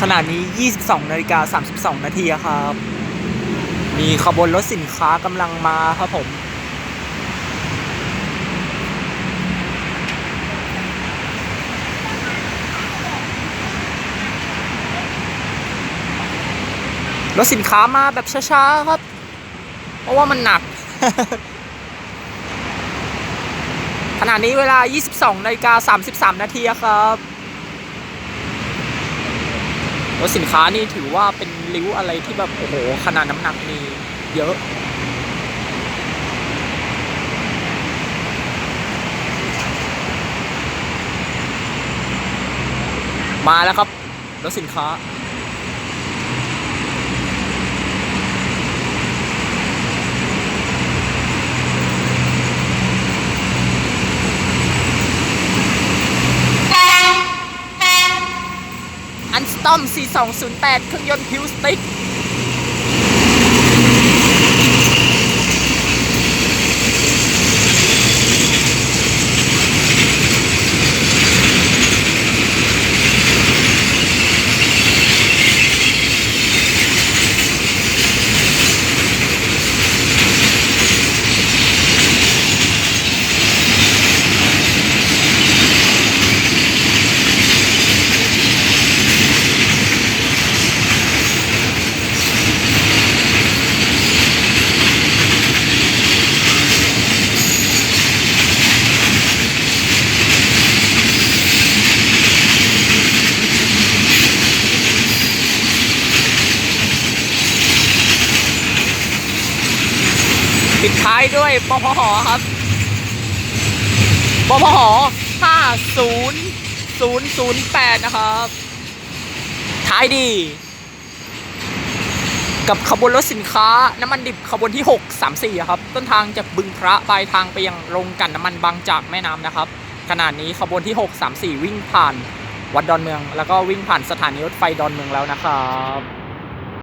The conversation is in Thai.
ขณะนี้ 22นาฬิกา32 นาทีครับ มีขบวนรถสินค้ากำลังมาครับผมรถสินค้ามาแบบช้าๆครับ เพราะว่ามันหนัก ขณะนี้เวลา 22นาฬิกา33 นาทีครับ รถสินค้านี่ถือว่าเป็นริ้วอะไรที่แบบโอ้โหขนาดน้ำหนักนี่เยอะมาแล้วครับ แล้วสินค้า อันสตอม 4208 เครื่องยนต์พิวสติ๊ก ปิดท้ายด้วยปพหครับปพห50008 นะครับ ท้ายดี กับขบวนรถสินค้าน้ำมันดิบขบวนที่ 634ครับ ต้นทางจากบึงพระปลายทางไปยังโรงกันน้ำมันบางจากแม่น้ำนะครับ ขนาดนี้ขบวนที่ 634 วิ่งผ่านวัดดอนเมือง แล้วก็วิ่งผ่านสถานีรถไฟดอนเมืองแล้วนะครับ